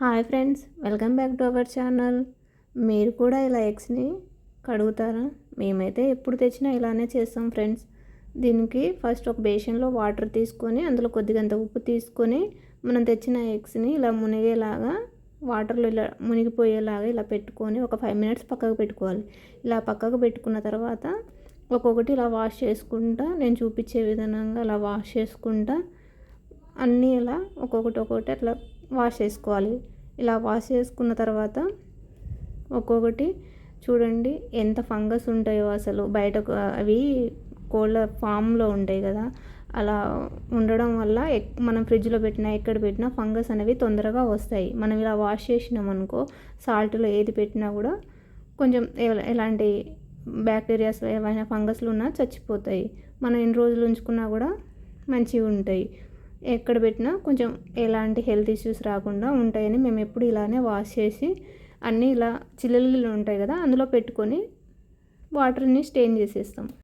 Hi friends welcome back to our channel. మీరు కూడా ఇలా ఎగ్స్ని కడుగుతారా? మేమైతే ఎప్పుడు తెచ్చినా ఇలానే చేస్తాం ఫ్రెండ్స్. దీనికి ఫస్ట్ ఒక బేషన్లో వాటర్ తీసుకొని అందులో కొద్దిగంత ఉప్పు తీసుకొని మనం తెచ్చిన ఎగ్స్ని ఇలా మునిగేలాగా వాటర్లో ఇలా మునిగిపోయేలాగా ఇలా పెట్టుకొని ఒక ఫైవ్ మినిట్స్ పక్కకు పెట్టుకోవాలి. ఇలా పక్కకు పెట్టుకున్న తర్వాత ఒక్కొక్కటి ఇలా వాష్ చేసుకుంటా నేను చూపించే విధానంగా అలా వాష్ చేసుకుంటా. అన్నీ ఇలా ఒక్కొక్కటి ఒక్కొక్కటి అట్లా వాష్ చేసుకోవాలి. ఇలా వాష్ చేసుకున్న తర్వాత ఒక్కొక్కటి చూడండి ఎంత ఫంగస్ ఉంటాయో అసలు. బయటకు అవి కోళ్ళ ఫామ్లో ఉంటాయి కదా. అలా ఉండడం వల్ల మనం ఫ్రిడ్జ్లో పెట్టినా ఎక్కడ పెట్టినా ఫంగస్ అనేవి తొందరగా వస్తాయి. మనం ఇలా వాష్ చేసినాం అనుకో సాల్ట్లో ఏది పెట్టినా కూడా కొంచెం ఎలాంటి బ్యాక్టీరియాస్ ఏమైనా ఫంగస్లు ఉన్నా చచ్చిపోతాయి. మనం ఎన్ని రోజులు ఉంచుకున్నా కూడా మంచిగా ఉంటాయి. ఎక్కడ పెట్టినా కొంచెం ఎలాంటి హెల్త్ ఇష్యూస్ రాకుండా ఉంటాయని మేము ఎప్పుడు ఇలానే వాష్ చేసి అన్నీ ఇలా చిల్లులు ఉంటాయి కదా అందులో పెట్టుకొని వాటర్ని స్టెయిన్ చేసేస్తాం.